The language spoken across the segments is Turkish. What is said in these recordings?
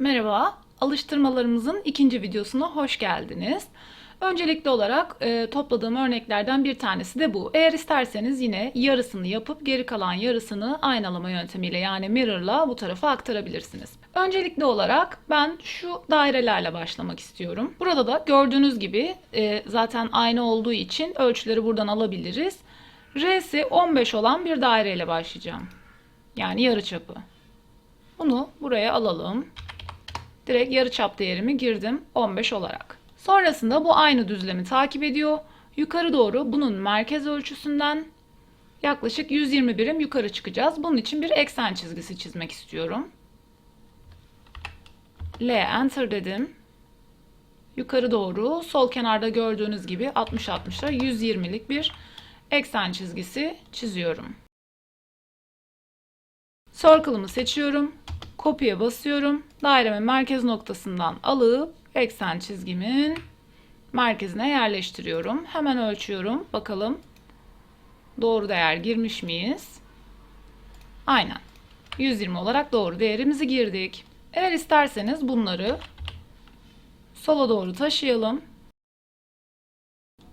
Merhaba, alıştırmalarımızın ikinci videosuna hoş geldiniz. Öncelikli olarak e, topladığım örneklerden bir tanesi de bu. Eğer isterseniz yine yarısını yapıp geri kalan yarısını aynalama yöntemiyle yani mirror'la bu tarafa aktarabilirsiniz. Öncelikli olarak ben şu dairelerle başlamak istiyorum. Burada da gördüğünüz gibi e, zaten aynı olduğu için ölçüleri buradan alabiliriz. R'si 15 olan bir daireyle başlayacağım. Yani yarıçapı. Bunu buraya alalım. Direkt yarıçap değerimi girdim 15 olarak. Sonrasında bu aynı düzlemi takip ediyor. Yukarı doğru bunun merkez ölçüsünden yaklaşık 120 birim yukarı çıkacağız. Bunun için bir eksen çizgisi çizmek istiyorum. L enter dedim. Yukarı doğru sol kenarda gördüğünüz gibi 60-60'a 120'lik bir eksen çizgisi çiziyorum. Circle'ımı seçiyorum. Kopya basıyorum. Dairemin merkez noktasından alıp eksen çizgimin merkezine yerleştiriyorum. Hemen ölçüyorum. Bakalım doğru değer girmiş miyiz? Aynen. 120 olarak doğru değerimizi girdik. Eğer isterseniz bunları sola doğru taşıyalım.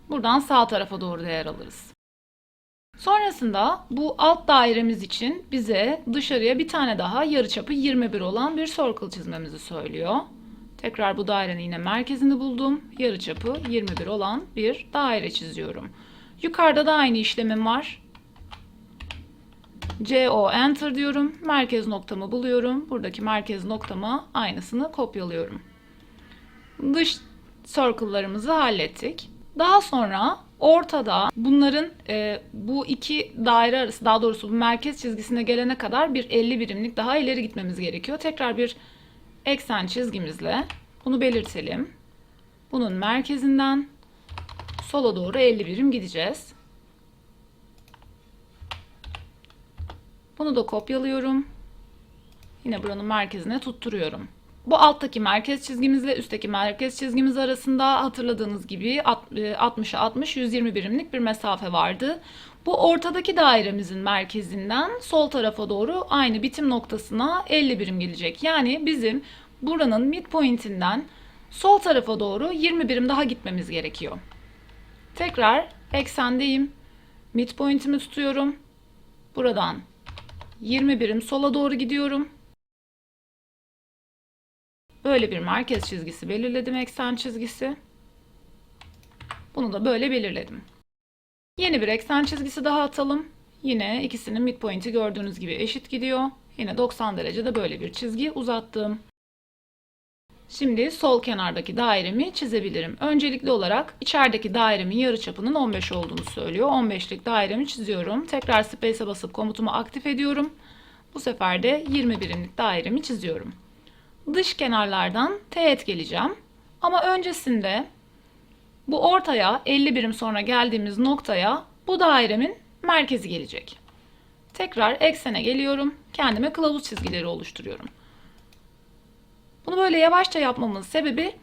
Buradan sağ tarafa doğru değer alırız. Sonrasında bu alt dairemiz için bize dışarıya bir tane daha yarıçapı 21 olan bir circle çizmemizi söylüyor. Tekrar bu dairenin yine merkezini buldum. Yarıçapı 21 olan bir daire çiziyorum. Yukarıda da aynı işlemim var. CO enter diyorum. Merkez noktamı buluyorum. Buradaki merkez noktama aynısını kopyalıyorum. Dış circle'larımızı hallettik. Daha sonra ortada bunların e, bu iki daire arası daha doğrusu bu merkez çizgisine gelene kadar bir 50 birimlik daha ileri gitmemiz gerekiyor. Tekrar bir eksen çizgimizle bunu belirtelim. Bunun merkezinden sola doğru 50 birim gideceğiz. Bunu da kopyalıyorum. Yine buranın merkezine tutturuyorum. Bu alttaki merkez çizgimizle üstteki merkez çizgimiz arasında hatırladığınız gibi 60'a 60 120 birimlik bir mesafe vardı. Bu ortadaki dairemizin merkezinden sol tarafa doğru aynı bitim noktasına 50 birim gelecek. Yani bizim buranın midpoint'inden sol tarafa doğru 20 birim daha gitmemiz gerekiyor. Tekrar eksendeyim. Midpoint'imi tutuyorum. Buradan 20 birim sola doğru gidiyorum. Böyle bir merkez çizgisi belirledim eksen çizgisi. Bunu da böyle belirledim. Yeni bir eksen çizgisi daha atalım. Yine ikisinin midpoint'i gördüğünüz gibi eşit gidiyor. Yine 90 derecede böyle bir çizgi uzattım. Şimdi sol kenardaki dairemi çizebilirim. Öncelikli olarak içerideki dairemin yarıçapının 15 olduğunu söylüyor. 15'lik dairemi çiziyorum. Tekrar space'e basıp komutumu aktif ediyorum. Bu sefer de 20 birimlik dairemi çiziyorum dış kenarlardan teğet geleceğim. Ama öncesinde bu ortaya 50 birim sonra geldiğimiz noktaya bu dairemin merkezi gelecek. Tekrar eksene geliyorum. Kendime kılavuz çizgileri oluşturuyorum. Bunu böyle yavaşça yapmamın sebebi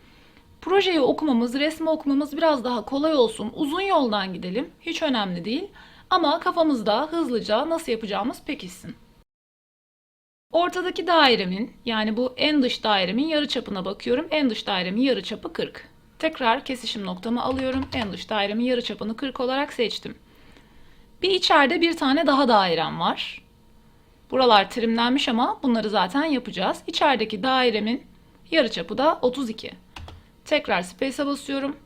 projeyi okumamız, resmi okumamız biraz daha kolay olsun. Uzun yoldan gidelim. Hiç önemli değil. Ama kafamızda hızlıca nasıl yapacağımız pekişsin. Ortadaki dairemin yani bu en dış dairemin yarıçapına bakıyorum. En dış dairemin yarıçapı 40. Tekrar kesişim noktamı alıyorum. En dış dairemin yarıçapını 40 olarak seçtim. Bir içeride bir tane daha dairem var. Buralar trimlenmiş ama bunları zaten yapacağız. İçerideki dairemin yarıçapı da 32. Tekrar space'e basıyorum.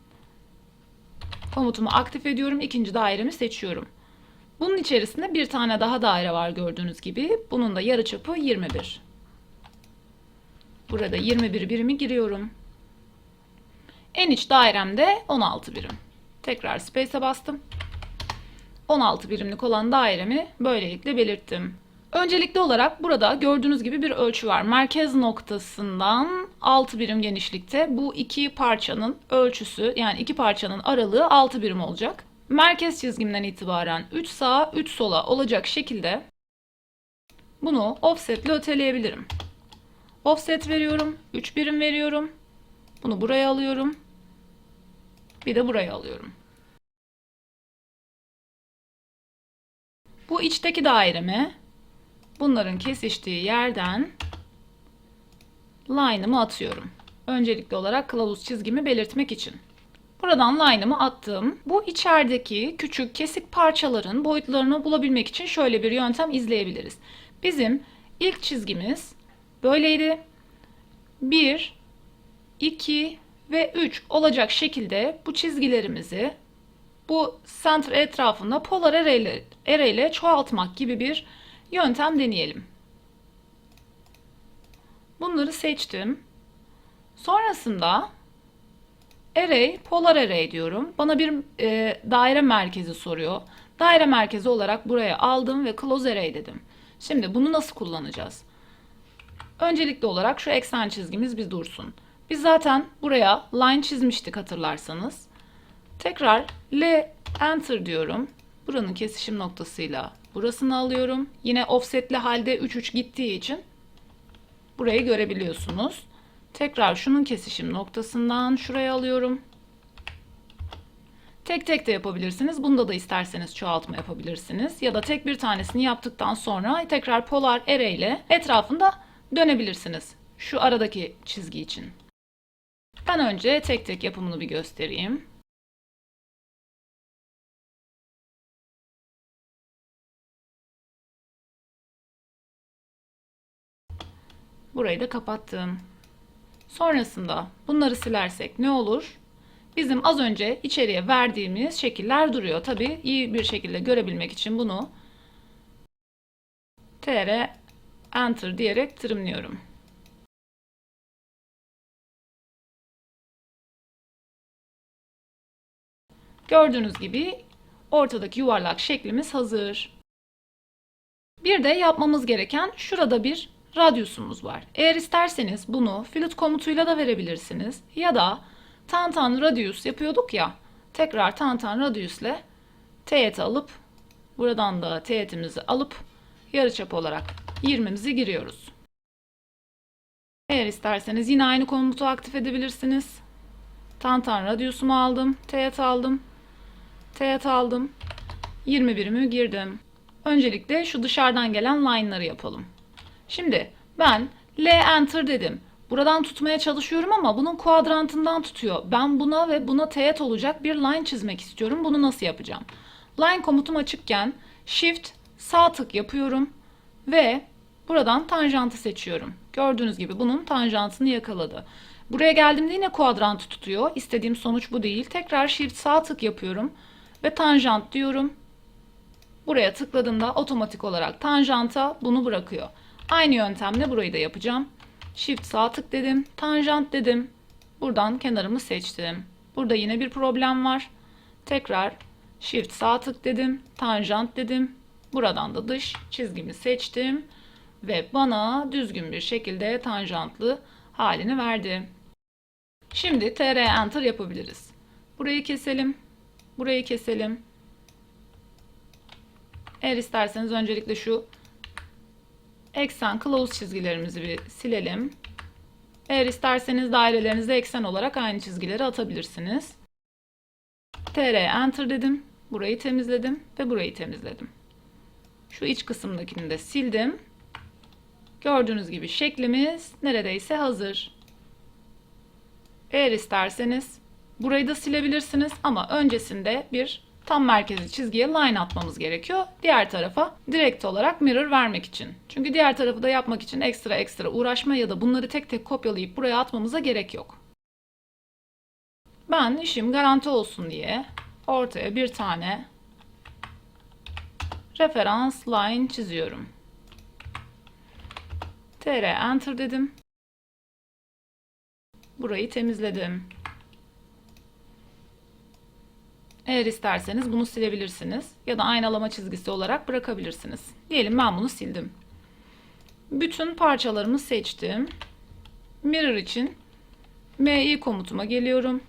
Komutumu aktif ediyorum. İkinci dairemi seçiyorum. Bunun içerisinde bir tane daha daire var gördüğünüz gibi. Bunun da yarıçapı 21. Burada 21 birimi giriyorum. En iç dairemde 16 birim. Tekrar space'e bastım. 16 birimlik olan dairemi böylelikle belirttim. Öncelikli olarak burada gördüğünüz gibi bir ölçü var. Merkez noktasından 6 birim genişlikte bu iki parçanın ölçüsü yani iki parçanın aralığı 6 birim olacak merkez çizgimden itibaren 3 sağa 3 sola olacak şekilde bunu offset ile öteleyebilirim. Offset veriyorum. 3 birim veriyorum. Bunu buraya alıyorum. Bir de buraya alıyorum. Bu içteki dairemi bunların kesiştiği yerden line'ımı atıyorum. Öncelikli olarak kılavuz çizgimi belirtmek için. Buradan line'ımı attım. Bu içerideki küçük kesik parçaların boyutlarını bulabilmek için şöyle bir yöntem izleyebiliriz. Bizim ilk çizgimiz böyleydi. 1, 2 ve 3 olacak şekilde bu çizgilerimizi bu center etrafında polar array ile, çoğaltmak gibi bir yöntem deneyelim. Bunları seçtim. Sonrasında array, polar array diyorum. Bana bir e, daire merkezi soruyor. Daire merkezi olarak buraya aldım ve close array dedim. Şimdi bunu nasıl kullanacağız? Öncelikli olarak şu eksen çizgimiz bir dursun. Biz zaten buraya line çizmiştik hatırlarsanız. Tekrar L enter diyorum. Buranın kesişim noktasıyla burasını alıyorum. Yine offsetli halde 3 3 gittiği için burayı görebiliyorsunuz. Tekrar şunun kesişim noktasından şuraya alıyorum. Tek tek de yapabilirsiniz. Bunda da isterseniz çoğaltma yapabilirsiniz. Ya da tek bir tanesini yaptıktan sonra tekrar polar array ile etrafında dönebilirsiniz. Şu aradaki çizgi için. Ben önce tek tek yapımını bir göstereyim. Burayı da kapattım. Sonrasında bunları silersek ne olur? Bizim az önce içeriye verdiğimiz şekiller duruyor. Tabi iyi bir şekilde görebilmek için bunu tr enter diyerek trimliyorum. Gördüğünüz gibi ortadaki yuvarlak şeklimiz hazır. Bir de yapmamız gereken şurada bir radyusumuz var. Eğer isterseniz bunu filet komutuyla da verebilirsiniz. Ya da tantan radius yapıyorduk ya. Tekrar tantan radius ile teğet alıp buradan da teğetimizi alıp yarıçap olarak 20'mizi giriyoruz. Eğer isterseniz yine aynı komutu aktif edebilirsiniz. Tantan radiusumu aldım, teğet aldım, teğet aldım, 20 birimi girdim. Öncelikle şu dışarıdan gelen line'ları yapalım. Şimdi ben L enter dedim. Buradan tutmaya çalışıyorum ama bunun kuadrantından tutuyor. Ben buna ve buna teğet olacak bir line çizmek istiyorum. Bunu nasıl yapacağım? Line komutum açıkken shift sağ tık yapıyorum ve buradan tanjantı seçiyorum. Gördüğünüz gibi bunun tanjantını yakaladı. Buraya geldiğimde yine kuadrantı tutuyor. İstediğim sonuç bu değil. Tekrar shift sağ tık yapıyorum ve tanjant diyorum. Buraya tıkladığımda otomatik olarak tanjanta bunu bırakıyor. Aynı yöntemle burayı da yapacağım. Shift sağ tık dedim. Tanjant dedim. Buradan kenarımı seçtim. Burada yine bir problem var. Tekrar Shift sağ tık dedim. Tanjant dedim. Buradan da dış çizgimi seçtim. Ve bana düzgün bir şekilde tanjantlı halini verdi. Şimdi TR Enter yapabiliriz. Burayı keselim. Burayı keselim. Eğer isterseniz öncelikle şu eksen close çizgilerimizi bir silelim. Eğer isterseniz dairelerinize eksen olarak aynı çizgileri atabilirsiniz. TR Enter dedim. Burayı temizledim ve burayı temizledim. Şu iç kısımdakini de sildim. Gördüğünüz gibi şeklimiz neredeyse hazır. Eğer isterseniz burayı da silebilirsiniz ama öncesinde bir tam merkezi çizgiye line atmamız gerekiyor. Diğer tarafa direkt olarak mirror vermek için. Çünkü diğer tarafı da yapmak için ekstra ekstra uğraşma ya da bunları tek tek kopyalayıp buraya atmamıza gerek yok. Ben işim garanti olsun diye ortaya bir tane referans line çiziyorum. tr enter dedim. Burayı temizledim. Eğer isterseniz bunu silebilirsiniz ya da aynalama çizgisi olarak bırakabilirsiniz. Diyelim ben bunu sildim. Bütün parçalarımı seçtim. Mirror için mi komutuma geliyorum.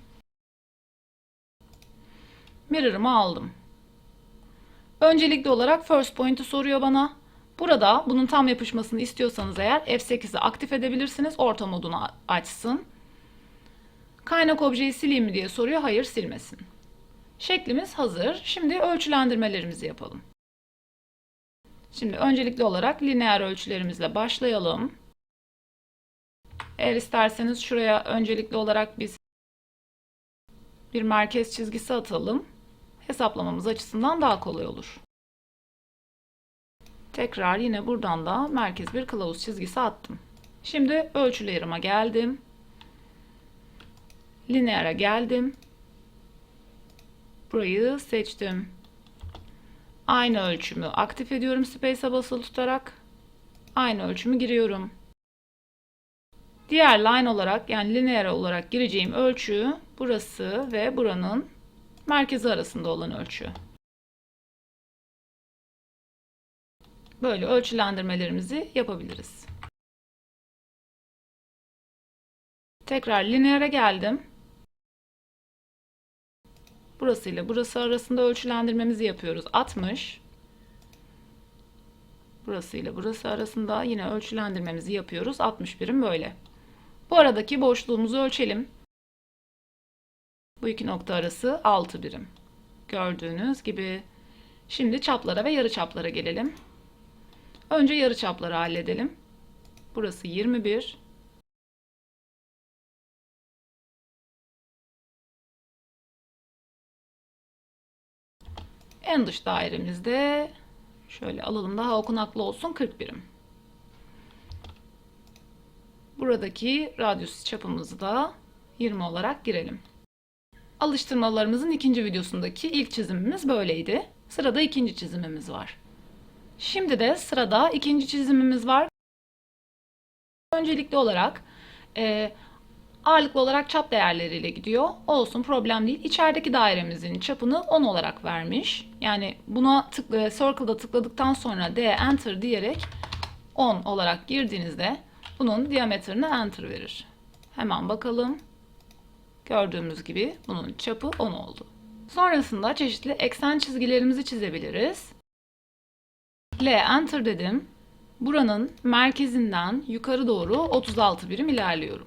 Mirror'ımı aldım. Öncelikli olarak first point'i soruyor bana. Burada bunun tam yapışmasını istiyorsanız eğer F8'i aktif edebilirsiniz. Orta modunu açsın. Kaynak objeyi sileyim mi diye soruyor. Hayır silmesin. Şeklimiz hazır. Şimdi ölçülendirmelerimizi yapalım. Şimdi öncelikli olarak lineer ölçülerimizle başlayalım. Eğer isterseniz şuraya öncelikli olarak biz bir merkez çizgisi atalım. Hesaplamamız açısından daha kolay olur. Tekrar yine buradan da merkez bir kılavuz çizgisi attım. Şimdi ölçü layer'ıma geldim. Linear'a geldim. Burayı seçtim. Aynı ölçümü aktif ediyorum space'e basılı tutarak. Aynı ölçümü giriyorum. Diğer line olarak yani linear olarak gireceğim ölçü burası ve buranın merkezi arasında olan ölçü. Böyle ölçülendirmelerimizi yapabiliriz. Tekrar linear'a geldim. Burası ile burası arasında ölçülendirmemizi yapıyoruz. 60. Burası ile burası arasında yine ölçülendirmemizi yapıyoruz. 60 birim böyle. Bu aradaki boşluğumuzu ölçelim. Bu iki nokta arası 6 birim. Gördüğünüz gibi. Şimdi çaplara ve yarı çaplara gelelim. Önce yarı çapları halledelim. Burası 21. En dış dairemizde şöyle alalım daha okunaklı olsun 40 birim. Buradaki radyus çapımızı da 20 olarak girelim. Alıştırmalarımızın ikinci videosundaki ilk çizimimiz böyleydi. Sırada ikinci çizimimiz var. Şimdi de sırada ikinci çizimimiz var. Öncelikli olarak e, ağırlıklı olarak çap değerleriyle gidiyor. Olsun problem değil. İçerideki dairemizin çapını 10 olarak vermiş. Yani buna tıkla, circle'da tıkladıktan sonra D enter diyerek 10 olarak girdiğinizde bunun diametrine enter verir. Hemen bakalım. Gördüğümüz gibi bunun çapı 10 oldu. Sonrasında çeşitli eksen çizgilerimizi çizebiliriz. L enter dedim. Buranın merkezinden yukarı doğru 36 birim ilerliyorum.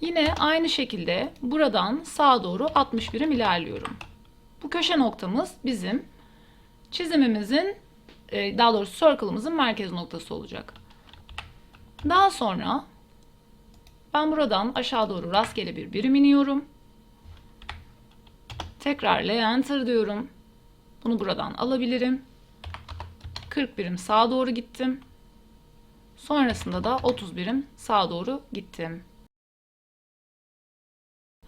Yine aynı şekilde buradan sağa doğru 60 birim ilerliyorum. Bu köşe noktamız bizim çizimimizin e, daha doğrusu circle'ımızın merkez noktası olacak. Daha sonra ben buradan aşağı doğru rastgele bir birim iniyorum. Tekrar L enter diyorum. Bunu buradan alabilirim. 40 birim sağa doğru gittim. Sonrasında da 30 birim sağa doğru gittim.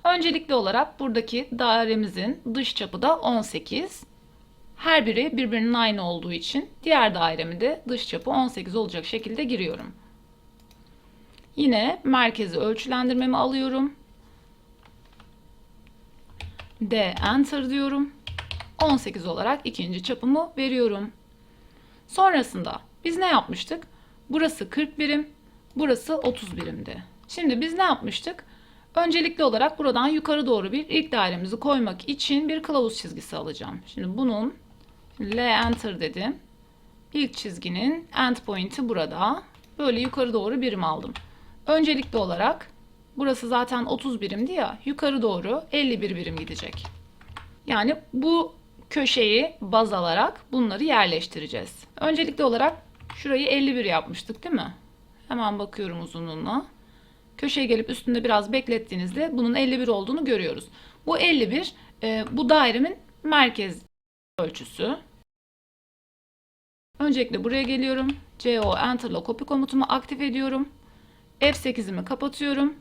Öncelikli olarak buradaki dairemizin dış çapı da 18. Her biri birbirinin aynı olduğu için diğer dairemi de dış çapı 18 olacak şekilde giriyorum. Yine merkezi ölçülendirmemi alıyorum. D enter diyorum. 18 olarak ikinci çapımı veriyorum. Sonrasında biz ne yapmıştık? Burası 40 birim, burası 30 birimdi. Şimdi biz ne yapmıştık? Öncelikli olarak buradan yukarı doğru bir ilk dairemizi koymak için bir kılavuz çizgisi alacağım. Şimdi bunun L enter dedim. İlk çizginin end point'i burada. Böyle yukarı doğru birim aldım. Öncelikli olarak burası zaten 30 birimdi ya yukarı doğru 51 birim gidecek. Yani bu köşeyi baz alarak bunları yerleştireceğiz. Öncelikli olarak şurayı 51 yapmıştık değil mi? Hemen bakıyorum uzunluğuna. Köşeye gelip üstünde biraz beklettiğinizde bunun 51 olduğunu görüyoruz. Bu 51 e, bu dairemin merkez ölçüsü. Öncelikle buraya geliyorum. CO Enter ile copy komutumu aktif ediyorum. F8'imi kapatıyorum.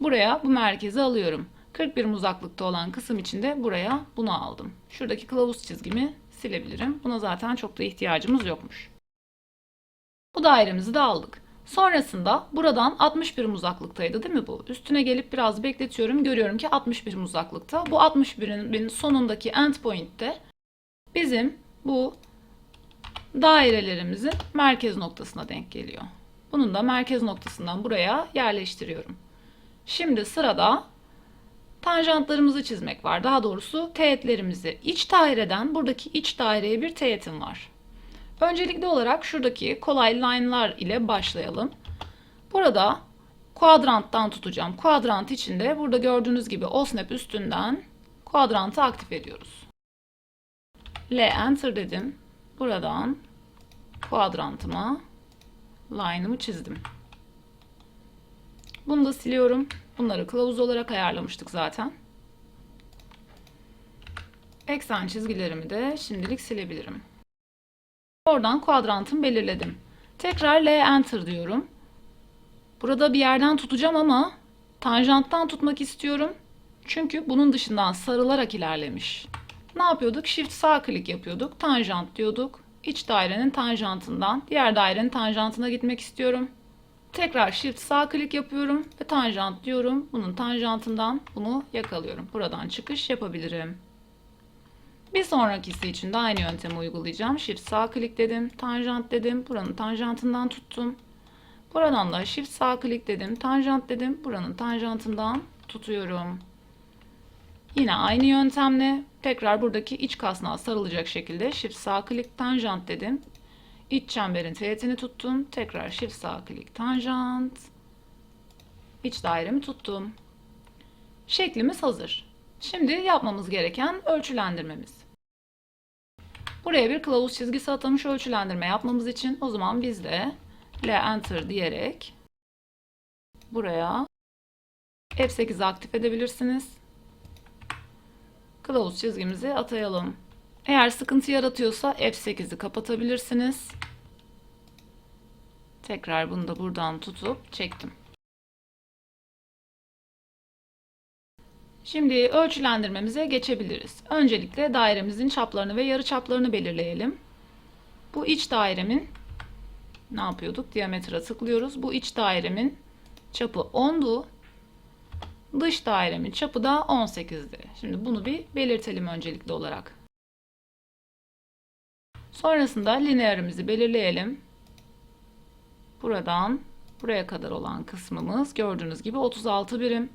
Buraya bu merkezi alıyorum. 40 birim uzaklıkta olan kısım için de buraya bunu aldım. Şuradaki kılavuz çizgimi silebilirim. Buna zaten çok da ihtiyacımız yokmuş. Bu dairemizi de aldık. Sonrasında buradan 60 birim uzaklıktaydı değil mi bu? Üstüne gelip biraz bekletiyorum. Görüyorum ki 60 birim uzaklıkta. Bu 60 birimin sonundaki endpoint'te bizim bu dairelerimizin merkez noktasına denk geliyor. Bunun da merkez noktasından buraya yerleştiriyorum. Şimdi sırada tanjantlarımızı çizmek var. Daha doğrusu teğetlerimizi. İç daireden buradaki iç daireye bir teğetim var. Öncelikli olarak şuradaki kolay line'lar ile başlayalım. Burada kuadranttan tutacağım. Kuadrant içinde burada gördüğünüz gibi OSNAP üstünden kuadrantı aktif ediyoruz. L enter dedim. Buradan kuadrantıma line'ımı çizdim. Bunu da siliyorum. Bunları kılavuz olarak ayarlamıştık zaten. Eksen çizgilerimi de şimdilik silebilirim. Oradan kuadrantımı belirledim. Tekrar L Enter diyorum. Burada bir yerden tutacağım ama tanjanttan tutmak istiyorum. Çünkü bunun dışından sarılarak ilerlemiş. Ne yapıyorduk? Shift sağ klik yapıyorduk. Tanjant diyorduk. İç dairenin tanjantından diğer dairenin tanjantına gitmek istiyorum. Tekrar Shift sağ klik yapıyorum ve tanjant diyorum. Bunun tanjantından bunu yakalıyorum. Buradan çıkış yapabilirim. Bir sonrakisi için de aynı yöntemi uygulayacağım. Shift sağ klik dedim, tanjant dedim. Buranın tanjantından tuttum. Buradan da Shift sağ klik dedim, tanjant dedim. Buranın tanjantından tutuyorum. Yine aynı yöntemle tekrar buradaki iç kasnağa sarılacak şekilde Shift sağ klik tanjant dedim. İç çemberin teğetini tuttum. Tekrar Shift sağ klik tanjant. İç dairemi tuttum. Şeklimiz hazır. Şimdi yapmamız gereken ölçülendirmemiz. Buraya bir kılavuz çizgisi atamış ölçülendirme yapmamız için o zaman biz de L Enter diyerek buraya F8'i aktif edebilirsiniz. Kılavuz çizgimizi atayalım. Eğer sıkıntı yaratıyorsa F8'i kapatabilirsiniz. Tekrar bunu da buradan tutup çektim. Şimdi ölçülendirmemize geçebiliriz. Öncelikle dairemizin çaplarını ve yarıçaplarını belirleyelim. Bu iç dairemin ne yapıyorduk? Diametre tıklıyoruz. Bu iç dairemin çapı 10'du. Dış dairemin çapı da 18'di. Şimdi bunu bir belirtelim öncelikli olarak. Sonrasında linearimizi belirleyelim. Buradan buraya kadar olan kısmımız gördüğünüz gibi 36 birim.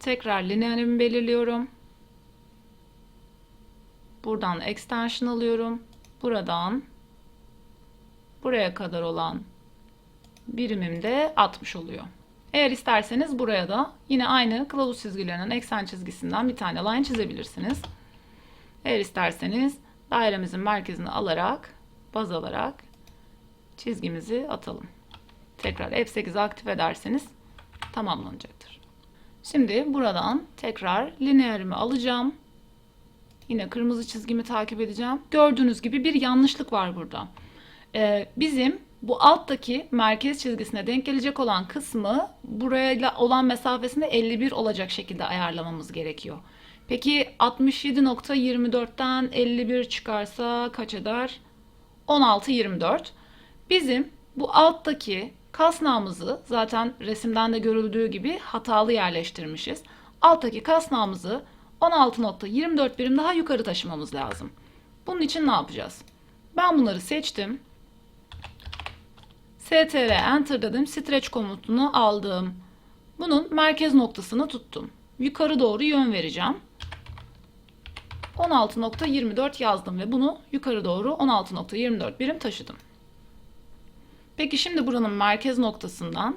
Tekrar linearimi belirliyorum. Buradan extension alıyorum. Buradan buraya kadar olan birimim de 60 oluyor. Eğer isterseniz buraya da yine aynı kılavuz çizgilerinin eksen çizgisinden bir tane line çizebilirsiniz. Eğer isterseniz dairemizin merkezini alarak, baz alarak çizgimizi atalım. Tekrar F8'i aktif ederseniz tamamlanacaktır. Şimdi buradan tekrar linearimi alacağım. Yine kırmızı çizgimi takip edeceğim. Gördüğünüz gibi bir yanlışlık var burada. Ee, bizim bu alttaki merkez çizgisine denk gelecek olan kısmı burayla olan mesafesinde 51 olacak şekilde ayarlamamız gerekiyor. Peki 67.24'ten 51 çıkarsa kaç eder? 16.24. Bizim bu alttaki kasnağımızı zaten resimden de görüldüğü gibi hatalı yerleştirmişiz. Alttaki kasnağımızı 16.24 birim daha yukarı taşımamız lazım. Bunun için ne yapacağız? Ben bunları seçtim. STR Enter dedim. Stretch komutunu aldım. Bunun merkez noktasını tuttum. Yukarı doğru yön vereceğim. 16.24 yazdım ve bunu yukarı doğru 16.24 birim taşıdım. Peki şimdi buranın merkez noktasından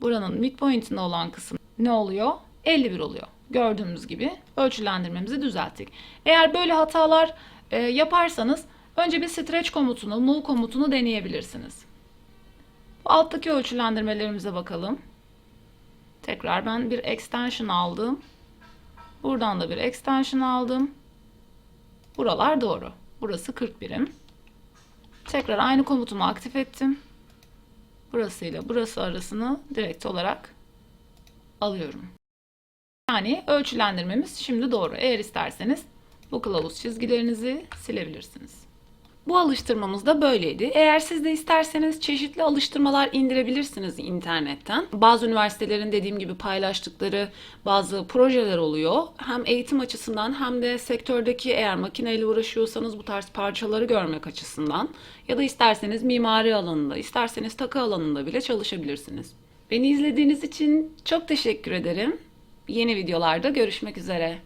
buranın midpoint'ine olan kısım ne oluyor? 51 oluyor. Gördüğümüz gibi ölçülendirmemizi düzelttik. Eğer böyle hatalar e, yaparsanız önce bir stretch komutunu, move komutunu deneyebilirsiniz. Bu alttaki ölçülendirmelerimize bakalım. Tekrar ben bir extension aldım. Buradan da bir extension aldım. Buralar doğru. Burası 40 birim. Tekrar aynı komutumu aktif ettim. Burası ile burası arasını direkt olarak alıyorum. Yani ölçülendirmemiz şimdi doğru. Eğer isterseniz bu kılavuz çizgilerinizi silebilirsiniz. Bu alıştırmamız da böyleydi. Eğer siz de isterseniz çeşitli alıştırmalar indirebilirsiniz internetten. Bazı üniversitelerin dediğim gibi paylaştıkları bazı projeler oluyor. Hem eğitim açısından hem de sektördeki eğer makineyle uğraşıyorsanız bu tarz parçaları görmek açısından ya da isterseniz mimari alanında, isterseniz takı alanında bile çalışabilirsiniz. Beni izlediğiniz için çok teşekkür ederim. Yeni videolarda görüşmek üzere.